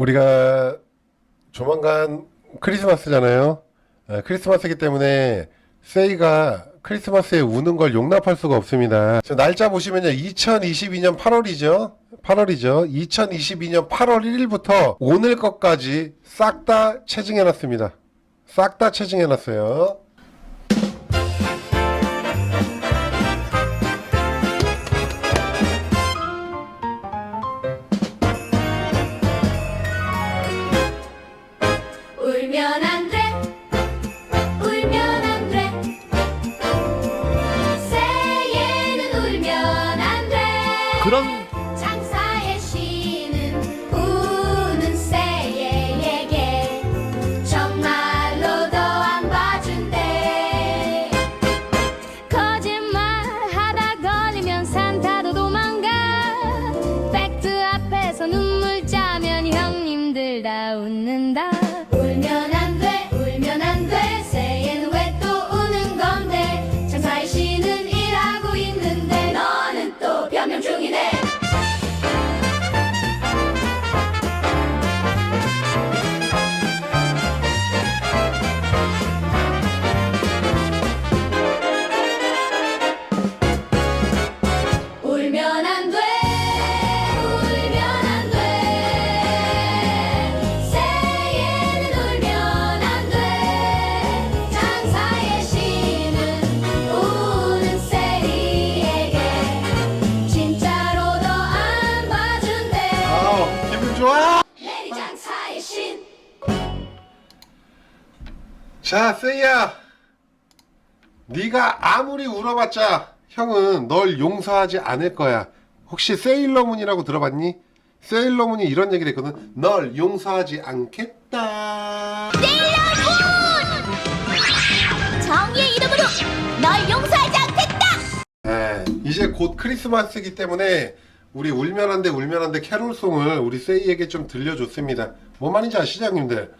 우리가 조만간 크리스마스잖아요. 아, 크리스마스이기 때문에 세이가 크리스마스에 우는 걸 용납할 수가 없습니다. 저 날짜 보시면요. 2022년 8월이죠. 8월이죠. 2022년 8월 1일부터 오늘 것까지 싹 다 체증해 놨습니다. 싹 다 체증해 놨어요. 그런 장사의 신은 우는 새에게 정말로 더 안 봐준대. 거짓말 하다 걸리면 산타도 도망가. 팩트 앞에서 눈물 짜면 형님들 다웃 좋아? 장사의 신. 자, 세이야. 네가 아무리 울어봤자 형은 널 용서하지 않을 거야. 혹시 세일러문이라고 들어봤니? 세일러문이 이런 얘기를 했거든. 널 용서하지 않겠다. 정의의 이름으로 널 용서하지 않겠다. 에, 이제 곧 크리스마스이기 때문에 우리 울면 안돼 울면 안돼 캐롤송을 우리 세이에게 좀 들려줬습니다. 뭔 말인지 아시죠, 형님들?